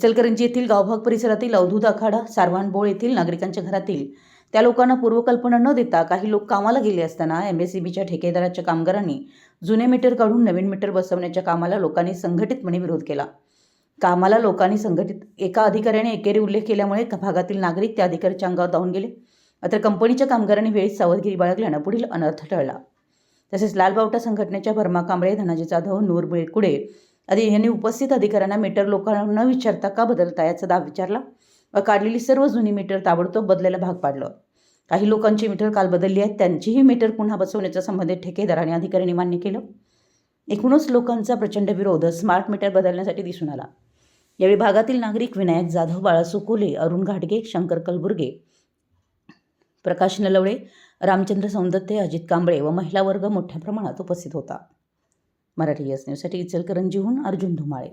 इचलकरंजी येथील गावभाग परिसरातील अवधूत आखाडा सारवाणबोळ येथील नागरिकांच्या घरातील त्या लोकांना पूर्वकल्पना न देता काही लोक कामाला गेले असताना एम एस सी बीच्या ठेकेदाराच्या कामगारांनी जुने मीटर काढून नवीन मीटर बसवण्याच्या कामाला लोकांनी संघटितपणे विरोध केला. कामाला लोकांनी संघटित एका अधिकाऱ्याने एकेरी उल्लेख केल्यामुळे त्या भागातील नागरिक त्या अधिकाऱ्याच्या अंगावर धावून गेले. मात्र कंपनीच्या कामगारांनी वेळीच सावधगिरी बाळगल्यानं पुढील अनर्थ टळला. तसेच लालबावटा संघटनेच्या भरमा कांबळे धनाजी जाधव नूर बिळकुडे आधी यांनी उपस्थित अधिकाऱ्यांना मीटर लोकांना न विचारता का बदलता याचा दाब विचारला? व काढलेली सर्व जुनी मीटर ताबडतोब बदलायला भाग पाडलं. काही लोकांची मीटर काल बदलली आहेत त्यांचीही मीटर पुन्हा बसवण्याच्या संबंधित ठेकेदार आणि अधिकाऱ्यांनी मान्य केलं. एकूणच लोकांचा प्रचंड विरोध स्मार्ट मीटर बदलण्यासाठी दिसून आला. यावेळी भागातील नागरिक विनायक जाधव बाळासू कोले अरुण घाटगे शंकर कलबुर्गे प्रकाश नलवडे रामचंद्र सौंदत्ते अजित कांबळे व महिला वर्ग मोठ्या प्रमाणात उपस्थित होता. मराठी एस न्यूजसाठी इचलकरंजीहून अर्जुन धुमाळे.